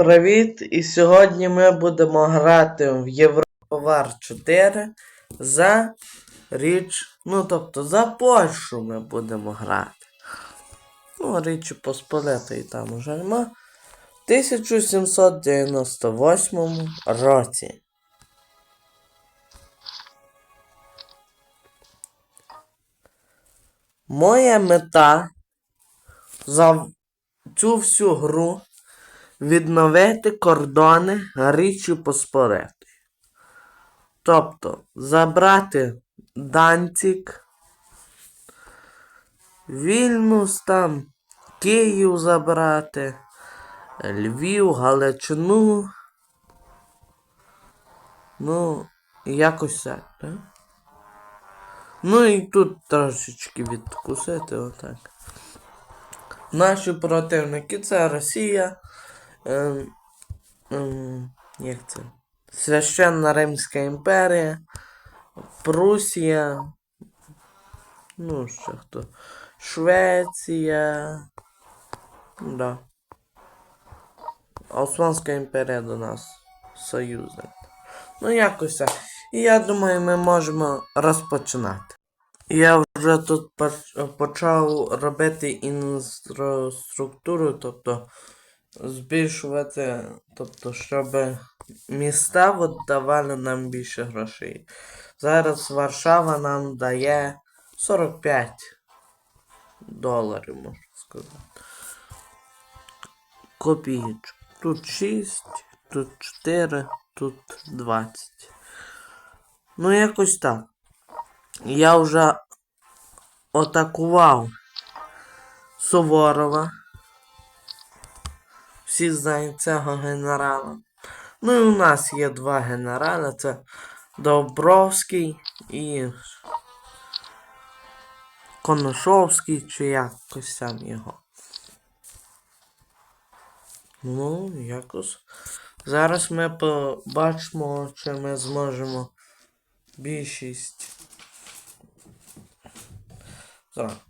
Привіт! І сьогодні ми будемо грати в Європовар 4 за річ. Ну, тобто за Польщу ми будемо грати. Ну, Річі Посполитої там уже нема. В 1798 році. Моя мета за цю всю гру відновити кордони Річі Посполитої. Тобто забрати Данцік, Вільнюс там, Київ забрати, Львів, Галичину. Ну, якось так, так? Ну і тут трошечки відкусити отак. Наші противники це Росія. Ем, ем, як це? Священна Римська імперія, Прусія. Ну, ще хто? Швеція. Да. Османська імперія до нас союзник. Ну, якось так. І я думаю, ми можемо розпочинати. Я вже тут поч- почав робити інфраструктуру, тобто збільшувати, тобто, щоб міста от давали нам більше грошей. Зараз Варшава нам дає 45 доларів, можна сказати. Копійочок. Тут 6, тут 4, тут 20. Ну, якось так. Я вже атакував Суворова. Всі знають цього генерала. Ну і у нас є два генерали. Це Добровський і Коношовський, чи якось там його. Ну, якось. Зараз ми побачимо, чи ми зможемо більшість. Так.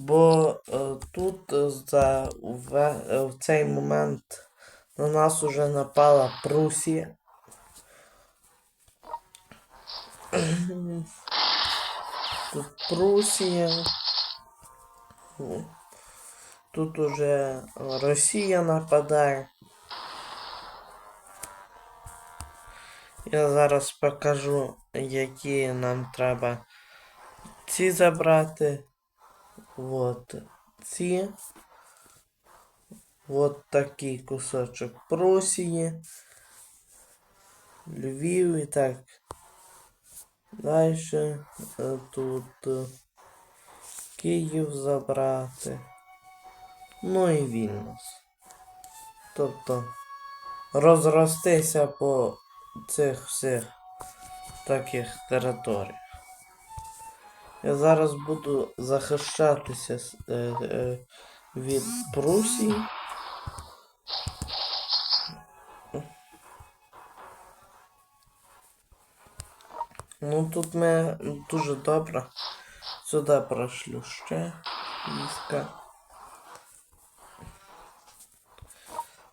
Бо е, тут е, за в, е, в цей момент на нас уже напала Прусія. Тут Прусія. Тут уже Росія нападає. Я зараз покажу, які нам треба ці забрати. Вот ці. Вот такий кусочок Прусії. Львів і так. Далі тут е, Київ забрати. Ну і Вільнюс. Тобто розростися по цих всіх таких територіях. Я зараз буду захищатися е, е, від Прусії. Ну тут ми дуже добре. Сюди прошлю ще війська.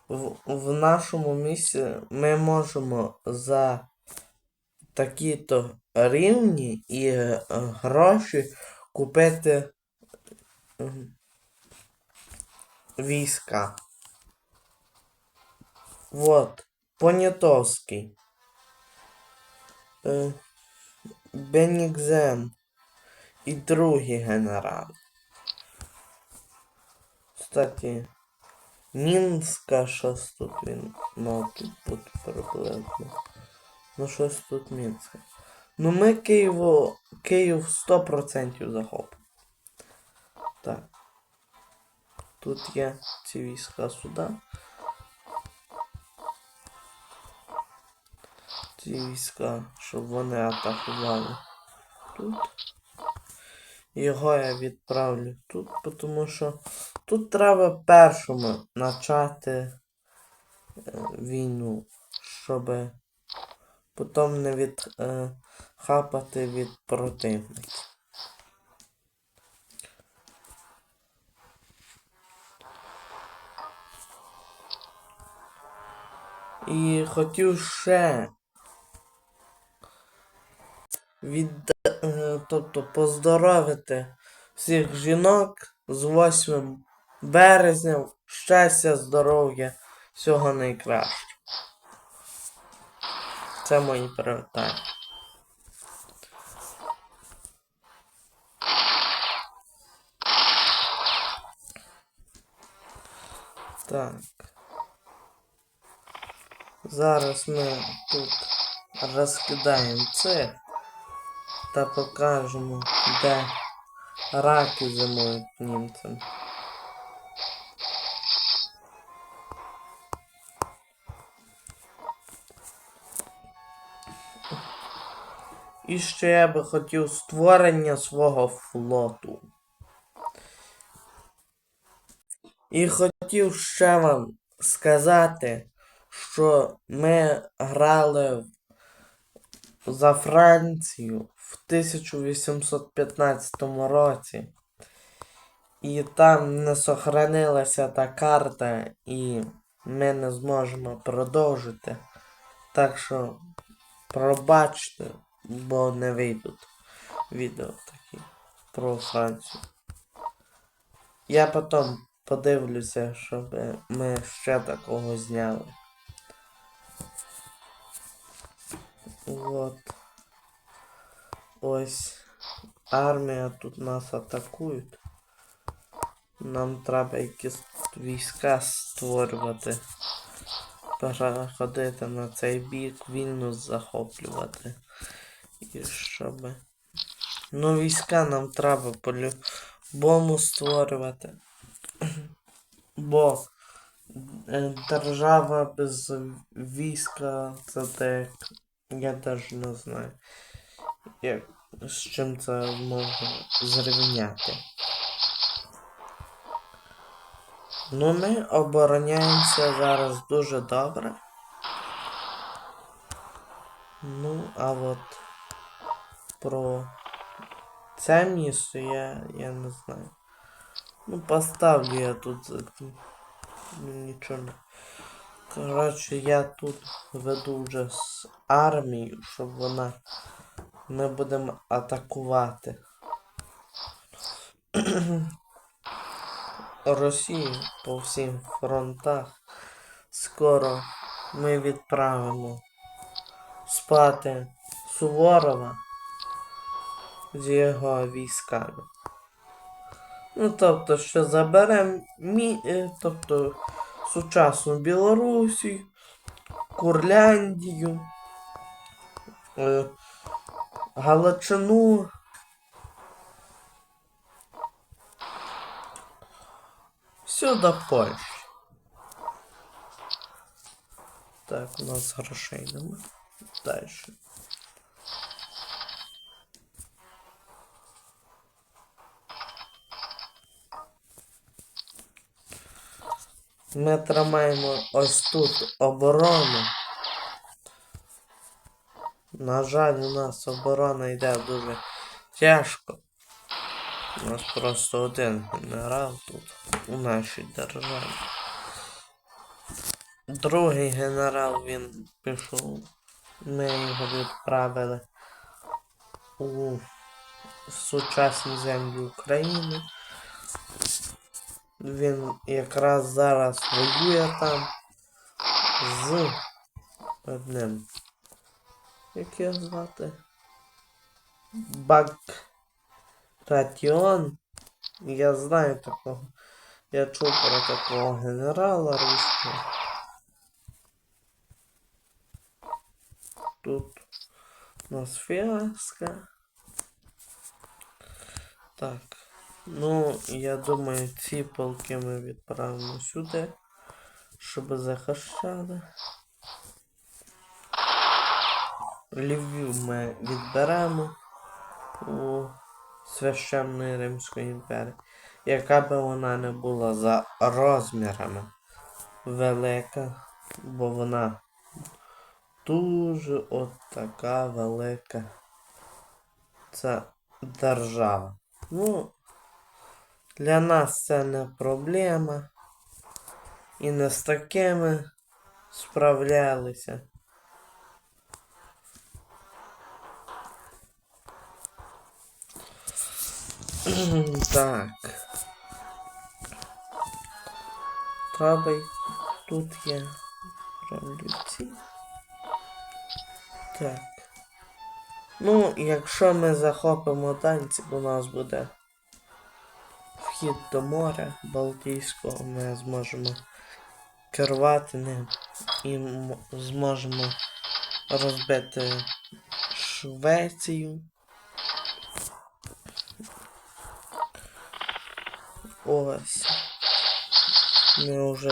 В, в нашому місці ми можемо за такі-то рівні і е, гроші купити війська. Вот, Понятовський. Е, Бенікзен і другий генерал. Кстати, Мінська щось тут він мав тут приблизно. Ну щось тут Мінське. Ну ми Києву, Київ 100% захопимо. Так. Тут є ці війська сюди. Ці війська, щоб вони атакували тут. Його я відправлю тут, тому що тут треба першому почати е, війну, щоб потім не від, е, від противників. І хотів ще від, е, тобто поздоровити всіх жінок з 8 березня. Щастя, здоров'я, всього найкращого. Це мої привітання. Так. Зараз ми тут розкидаємо це та покажемо, де раки зимують німцям. І ще я би хотів створення свого флоту. І хотів ще вам сказати, що ми грали за Францію в 1815 році. І там не сохранилася та карта, і ми не зможемо продовжити. Так що пробачте, бо не вийдуть відео такі про Францію. Я потім подивлюся, щоб ми ще такого зняли. От. Ось армія тут нас атакують. Нам треба якісь війська створювати. Переходити на цей бік, вільно захоплювати. І щоб. Ну, війська нам треба по-любому створювати. Бо е, держава без війська це так. Я навіть не знаю. Як, з чим це можна зрівняти. Ну, ми обороняємося зараз дуже добре. Ну, а от про це місто я, я не знаю. Ну, поставлю я тут ну, нічого не. Коротше, я тут веду вже з армією, щоб вона ми будемо атакувати. Росію по всім фронтах. Скоро ми відправимо спати Суворова з його військами. Ну, тобто, що заберемо мі... е, тобто, сучасну Білорусі, Курляндію, е, Галичину. Все до Польщі. Так, у нас грошей нема. Дальше. Ми тримаємо ось тут оборону. На жаль, у нас оборона йде дуже тяжко. У нас просто один генерал тут у нашій державі. Другий генерал він пішов. Ми його відправили у сучасні землі України. Він якраз зараз воює там з одним. Як його звати? Багратіон. Я знаю такого. Я чув про такого генерала руського. Тут у нас фіаска. Так. Ну, я думаю, ці полки ми відправимо сюди, щоб захищали. Львів ми відберемо у священної Римської імперії, яка би вона не була за розмірами велика, бо вона дуже от така велика. Це держава. Ну, для нас це не проблема. І не з такими справлялися. Так. Треба тут є революції. Так. Ну, якщо ми захопимо танці, у нас буде вхід до моря Балтійського, ми зможемо керувати ним і зможемо розбити Швецію. Ось. Ми вже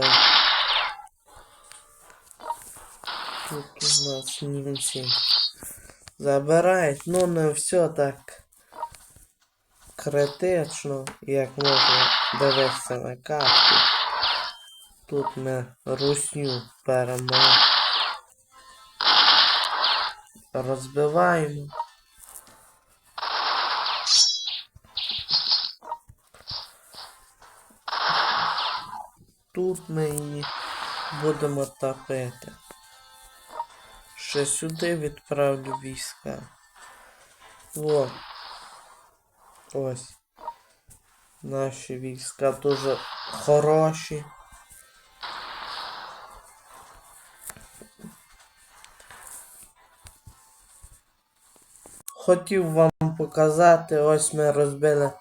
тут у нас німці забирають, ну не все так критично, як можна дивитися на карті. Тут ми русню беремо. Розбиваємо. Тут ми її будемо топити. Ще сюди відправлю війська. О. Ось. Наші війська дуже хороші. Хотів вам показати, ось ми розбили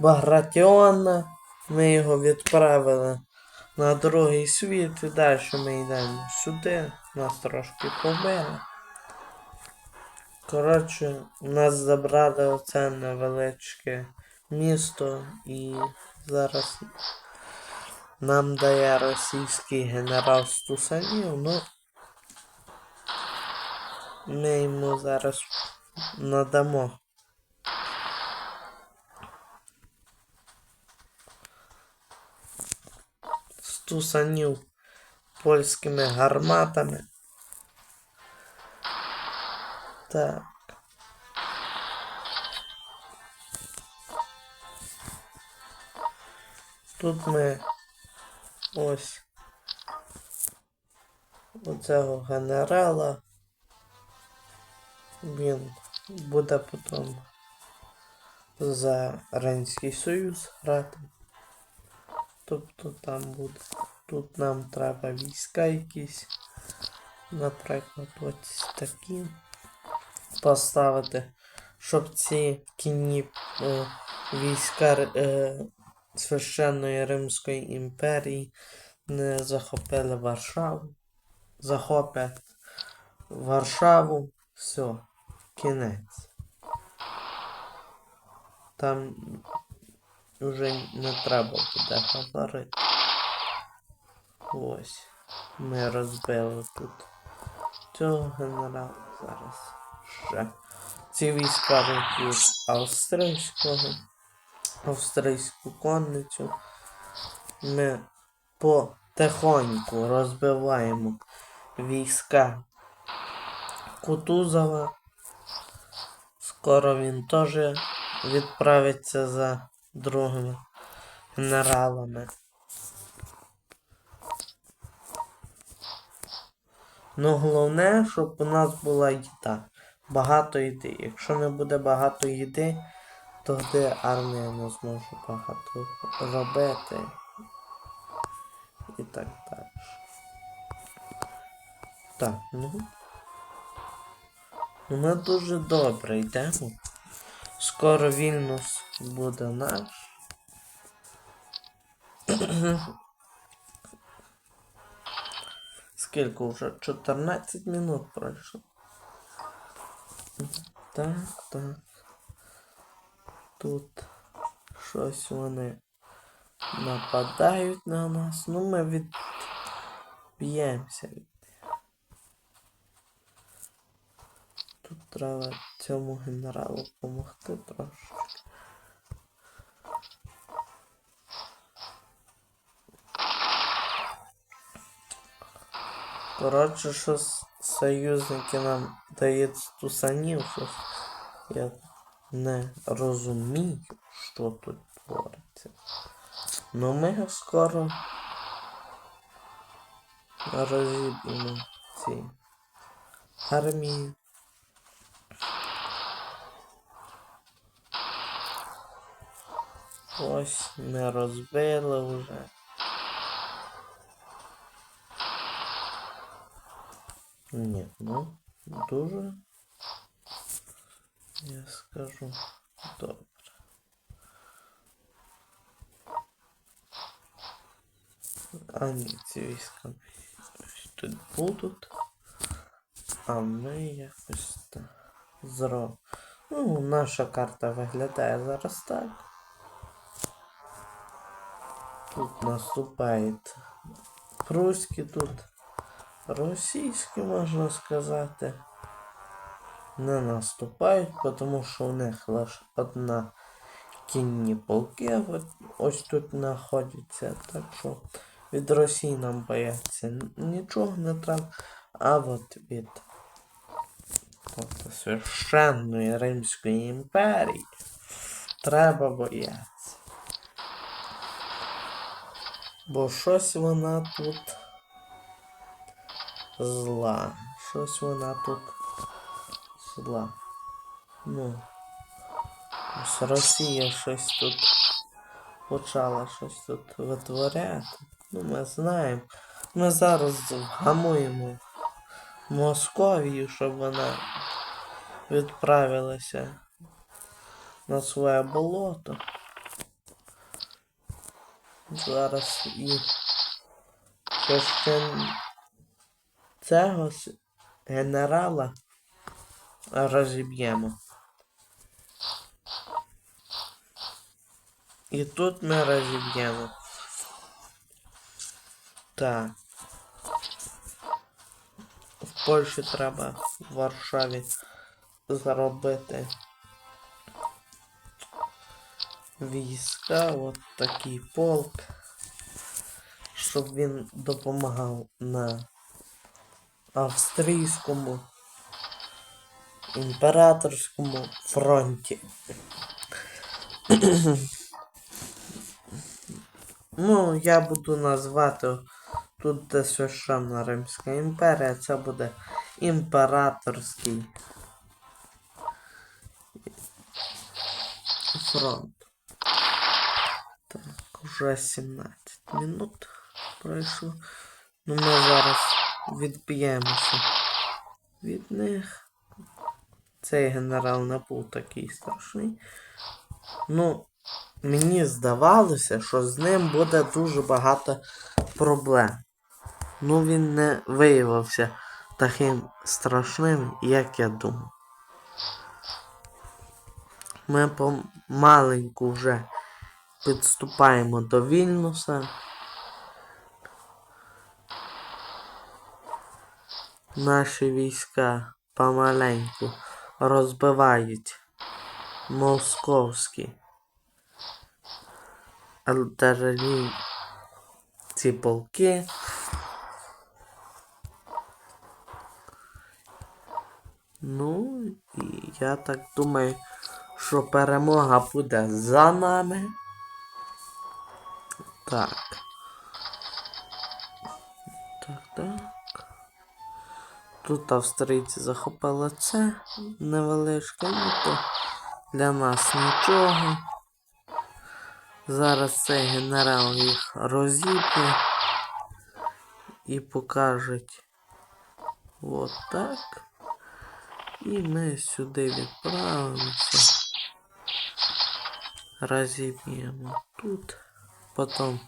Багратіона. Ми його відправили на другий світ і далі ми йдемо сюди. Нас трошки побили. Коротше, нас забрали оце невеличке місто і зараз нам дає російський генерал Стусанів, ну ми йому зараз надамо. Стусанів польськими гарматами. Так. Тут ми ось оцього генерала. Він буде потім за Ренський Союз грати. Тобто там буде. Тут нам треба війська якісь. Наприклад, ось такі поставити, щоб ці кінні е, війська е, священної Римської імперії не захопили Варшаву. Захоплять Варшаву, все, кінець. Там вже не треба буде говорити. Ось. Ми розбили тут цього генерала зараз ще. Ці війська вип'ють австрійського, австрійську конницю. Ми потихоньку розбиваємо війська Кутузова. Скоро він теж відправиться за другими генералами. Ну, головне, щоб у нас була їда. Багато їди. Якщо не буде багато їди, то де армія не зможе багато робити. І так далі. Так, ну. Ну, Ми дуже добре йдемо. Скоро Вільнюс буде наш. Скільки вже? 14 минут пройшло. Так, так. Тут щось вони нападають на нас. Ну ми відб'ємося. від. Тут треба цьому генералу допомогти трошки. Коротше, що с- союзники нам дають стусанів, що я не розумію, що тут твориться. Ну ми скоро розіб'ємо ці армії. Ось ми розбили вже. Ні, ну, дуже. Я скажу. Добре. А ні, ці війська ось тут будуть. А ми якось так зробимо. Ну, наша карта виглядає зараз так. Тут наступають пруські, тут Російські, можна сказати. Не наступають, тому що у них лише одна кінні полки ось тут знаходяться. Так що від Росії нам бояться нічого не треба. А от від тобто, священної Римської імперії треба боятися. Бо щось вона тут зла. Щось вона тут зла. Ну. Ось Росія щось тут почала щось тут витворяти. Ну, ми знаємо. Ми зараз вгамуємо Московію, щоб вона відправилася на своє болото. Зараз і ще цього генерала розіб'ємо. І тут ми розіб'ємо. Так. В Польщі треба в Варшаві заробити війська, от такий полк, щоб він допомагав на австрійському імператорському фронті. Ну, я буду назвати тут священна Римська імперія, це буде імператорський фронт. Так, уже 17 минут пройшло. Ну ми зараз відб'ємося від них. Цей генерал не був такий страшний. Ну, мені здавалося, що з ним буде дуже багато проблем. Ну він не виявився таким страшним, як я думав. Ми помаленьку вже підступаємо до Вільнюса. Наші війська помаленьку розбивають московські артилерійці ці полки. Ну, і я так думаю, що перемога буде за нами. Так. Так, так. Тут австрійці захопили це невеличке, то для нас нічого. Зараз цей генерал їх розіб'є і покажуть от так. І ми сюди відправимося. Розіб'ємо тут. Потім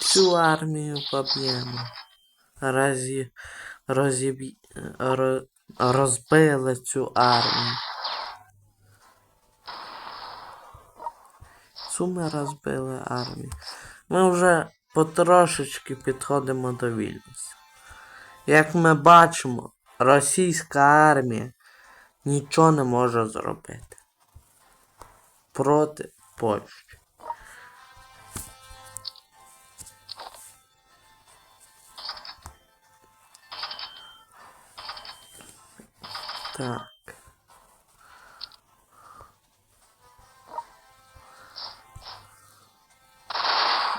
цю армію поб'ємо. Розі... Розіб'є... Ро... Розбили цю армію. Цю ми розбили армію. Ми вже потрошечки підходимо до Вільнюса. Як ми бачимо, російська армія нічого не може зробити проти Польщі. Так.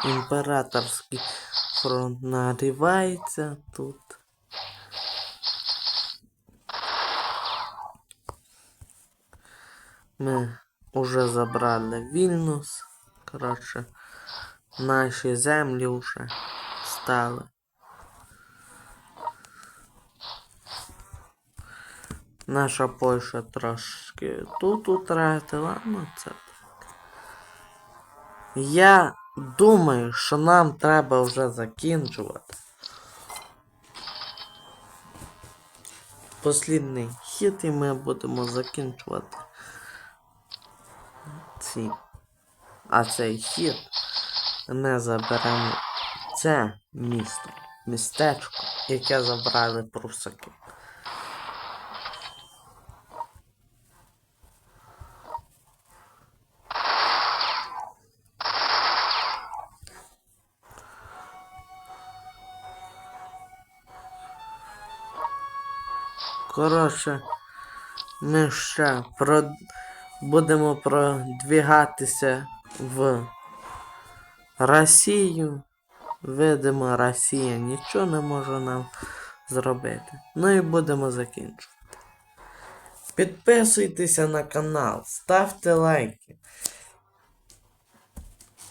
Імператорський прогрівається тут. Ми вже забрали Вільнюс. Коротше, наші землі вже стали. Наша Польща трошки тут утратила, ну це так. Я думаю, що нам треба вже закінчувати. Послідний хід і ми будемо закінчувати ці. А цей хід не заберемо це місто, містечко, яке забрали прусаки. Коротше, ми ще про... будемо продвігатися в Росію. Видимо, Росія нічого не може нам зробити. Ну і будемо закінчувати. Підписуйтеся на канал, ставте лайки.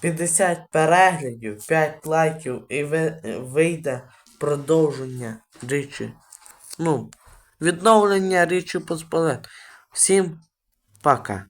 50 переглядів, 5 лайків і вийде продовження річі. Ну, відновлення річі Посполит. Всім пока.